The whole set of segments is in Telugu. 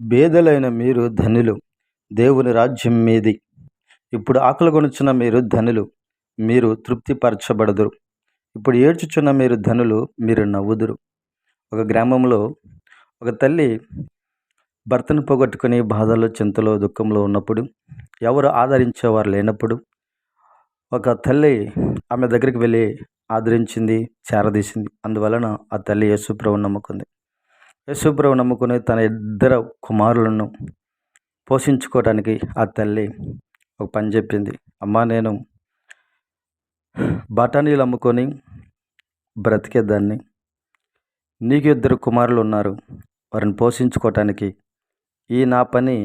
బేదలైన మీరు ధనులు దేవుని రాజ్యం మీది. ఇప్పుడు ఆకలి కొనుచున్న మీరు ధనులు మీరు తృప్తిపరచబడదురు. ఇప్పుడు ఏడ్చుచున్న మీరు ధనులు మీరు నవ్వుదురు. ఒక గ్రామంలో ఒక తల్లి భర్తను పోగొట్టుకుని బాధలో చింతలో దుఃఖంలో ఉన్నప్పుడు ఎవరు ఆదరించేవారు లేనప్పుడు ఒక తల్లి ఆమె దగ్గరికి వెళ్ళి ఆదరించింది చేరదీసింది. అందువలన ఆ తల్లి యేసుప్రభు నమ్ముకుంది. యేసుప్రభు నమ్ముకుని తన ఇద్దరు కుమారులను పోషించుకోవడానికి ఆ తల్లి ఒక పని చెప్పింది. అమ్మా నేను బఠానీలు అమ్ముకొని బ్రతికేదాన్ని నీకు ఇద్దరు కుమారులు ఉన్నారు. వారిని పోషించుకోవటానికి ఈ నా పని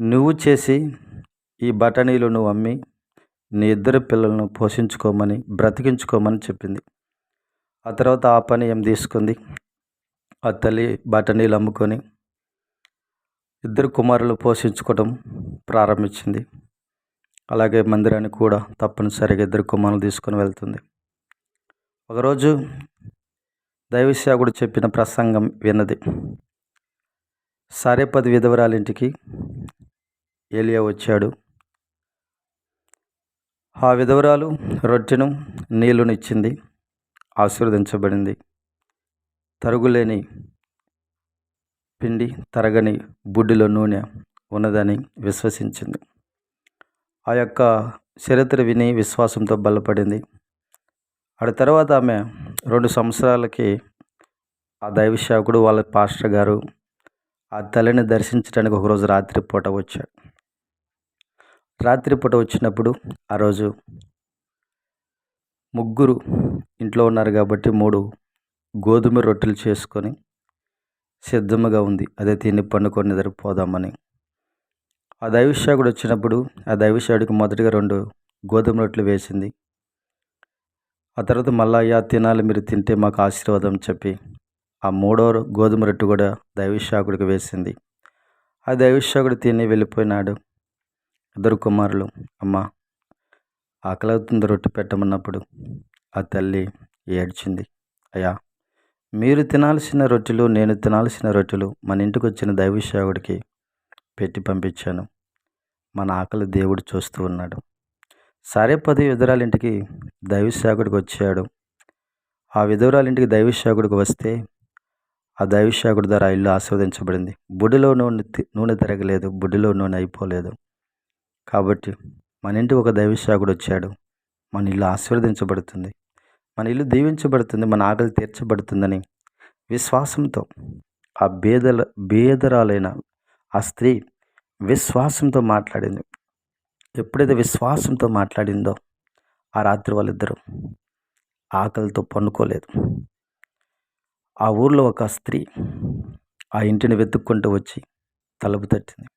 నువ్వు చేసి ఈ బఠానీలు నువ్వు అమ్మి నీ ఇద్దరు పిల్లలను పోషించుకోమని బ్రతికించుకోమని చెప్పింది. ఆ తర్వాత ఆ పని ఏం తీసుకుంది? ఆ తల్లి బఠనీలు అమ్ముకొని ఇద్దరు కుమారులు పోషించుకోవడం ప్రారంభించింది. అలాగే మందిరానికి కూడా తప్పనిసరిగా ఇద్దరు కుమారులు తీసుకొని వెళ్తుంది. ఒకరోజు దైవసేవకుడు చెప్పిన ప్రసంగం విన్నది. సారేపది విధవరాలింటికి ఏలియా వచ్చాడు. ఆ విధవరాలు రొట్టెను నీళ్ళునిచ్చింది ఆశీర్వదించబడింది. తరుగులేని పిండి తరగని బుడ్డిలో నూనె ఉన్నదని విశ్వసించింది. ఆ యొక్క చరిత్ర విని విశ్వాసంతో బలపడింది. ఆ తర్వాత ఆమె రెండు సంవత్సరాలకి ఆ దైవశాకుడు వాళ్ళ పాస్టర్ గారు ఆ తల్లిని దర్శించడానికి ఒకరోజు రాత్రిపూట వచ్చాడు రాత్రిపూట వచ్చినప్పుడు ఆ రోజు ముగ్గురు ఇంట్లో ఉన్నారు కాబట్టి మూడు గోధుమ రొట్టెలు చేసుకొని సిద్ధముగా ఉంది. అదే తిని పండుకొని నిద్రపోదామని. ఆ దైవశాకుడు వచ్చినప్పుడు ఆ దైవశాకుడికి మొదటిగా రెండు గోధుమ రొట్టెలు వేసింది. ఆ తర్వాత మళ్ళా అయ్యా తినాలి మీరు తింటే మాకు ఆశీర్వాదం చెప్పి ఆ మూడో గోధుమ రొట్టె కూడా దైవశాకుడికి వేసింది. ఆ దైవశాకుడు తిని వెళ్ళిపోయినాడు. ఇద్దరు కుమారులు అమ్మ ఆకలి అవుతుంది రొట్టె పెట్టమన్నప్పుడు. ఆ తల్లి ఏడ్చింది అయ్యా మీరు తినాల్సిన రొట్టెలు నేను తినాల్సిన రొట్టెలు మన ఇంటికి వచ్చిన దైవశాకుడికి పెట్టి పంపించాను. మన ఆకలి దేవుడు చూస్తూ ఉన్నాడు. సరే పది విధురాలింటికి దైవశాకుడికి వచ్చాడు. ఆ విధురాలింటికి దైవశాకుడికి వస్తే ఆ దైవశాకుడి ద్వారా ఇల్లు ఆస్వాదించబడింది బుడిలో నూనె నూనె తిరగలేదు బుడిలో నూనె అయిపోలేదు. కాబట్టి మన ఇంటికి ఒక దైవశాకుడు వచ్చాడు. మన ఇల్లు ఆశీర్వదించబడుతుంది. మన ఇల్లు దీవించబడుతుంది మన ఆకలి తీర్చబడుతుందని విశ్వాసంతో ఆ బేదల బేదరాలైన ఆ స్త్రీ విశ్వాసంతో మాట్లాడింది. ఎప్పుడైతే విశ్వాసంతో మాట్లాడిందో ఆ రాత్రి వాళ్ళిద్దరూ ఆకలితో పండుకోలేదు. ఆ ఊర్లో ఒక స్త్రీ ఆ ఇంటిని వెతుక్కుంటూ వచ్చి తలుపు తట్టింది.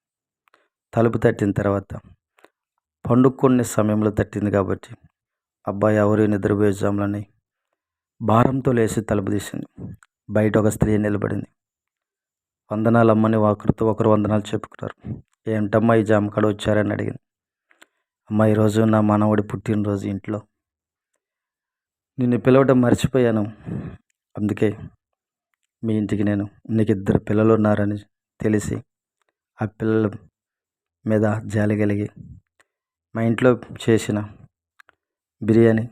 తలుపు తట్టిన తర్వాత పండుకునే సమయంలో తట్టింది కాబట్టి అబ్బాయి ఎవరు నిద్రపోయేజాములని భారంతో లేచి తలుపు తీసింది. బయట ఒక స్త్రీ నిలబడింది. వందనాలు అమ్మని ఒకరితో ఒకరు వందనాలు చెప్పుకున్నారు. ఏంటమ్మా ఈ జామకాడ వచ్చారని అడిగింది. అమ్మ ఈరోజు నా మనవడి పుట్టినరోజు ఇంట్లో. నిన్ను పిలవడం మర్చిపోయాను. అందుకే మీ ఇంటికి నేను నీకు ఇద్దరు పిల్లలు ఉన్నారని తెలిసి ఆ పిల్లల మీద జాలి కలిగి మా ఇంట్లో చేసిన బిర్యానీ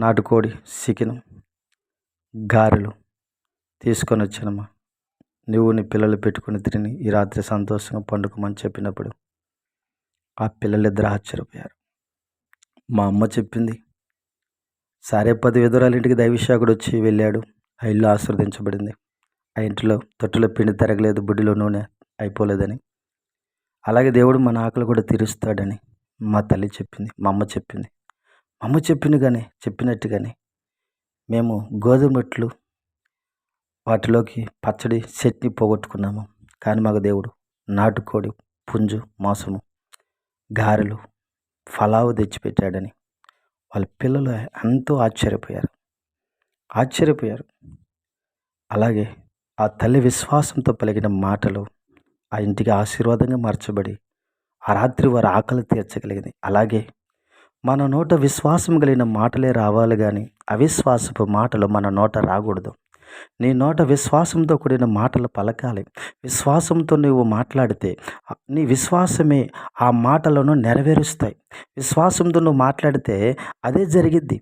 నాటుకోడి చికెన్ గారెలు తీసుకొని వచ్చానమ్మా. నువ్వు నీ పిల్లలు పెట్టుకుని తిని ఈ రాత్రి సంతోషంగా పండుకోమని చెప్పినప్పుడు ఆ పిల్లలిద్దరు ఆశ్చర్యపోయారు. మా అమ్మ చెప్పింది సారే పది విధురాలింటికి ఇంటికి వచ్చి వెళ్ళాడు. ఆ ఇల్లు ఆశీర్వదించబడింది. ఆ ఇంటిలో తొట్టులో పిండి తిరగలేదు బుడ్డిలో నూనె అయిపోలేదని. అలాగే దేవుడు మన ఆకలి కూడా తీరుస్తాడని. మా తల్లి చెప్పింది మా అమ్మ చెప్పింది. మా అమ్మ చెప్పింది కానీ చెప్పినట్టుగానే మేము గోధుమట్లు వాటిలోకి పచ్చడి చట్నీ పోగొట్టుకున్నాము. కానీ మాకు దేవుడు నాటుకోడి పుంజు మాంసము గారెలు ఫలావు తెచ్చిపెట్టాడని వాళ్ళ పిల్లలు ఎంతో ఆశ్చర్యపోయారు. ఆశ్చర్యపోయారు. అలాగే ఆ తల్లి విశ్వాసంతో పలికిన మాటలు ఆ ఇంటికి ఆశీర్వాదంగా మార్చబడి ఆ రాత్రి వారి ఆకలి తీర్చగలిగింది. అలాగే మన నోట విశ్వాసం కలిగిన మాటలే రావాలి కానీ అవిశ్వాసపు మాటలు మన నోట రాకూడదు. నీ నోట విశ్వాసంతో కూడిన మాటలు పలకాలి. విశ్వాసంతో నువ్వు మాట్లాడితే నీ విశ్వాసమే ఆ మాటలను నెరవేరుస్తాయి. విశ్వాసంతో నువ్వు మాట్లాడితే అదే జరిగిద్ది.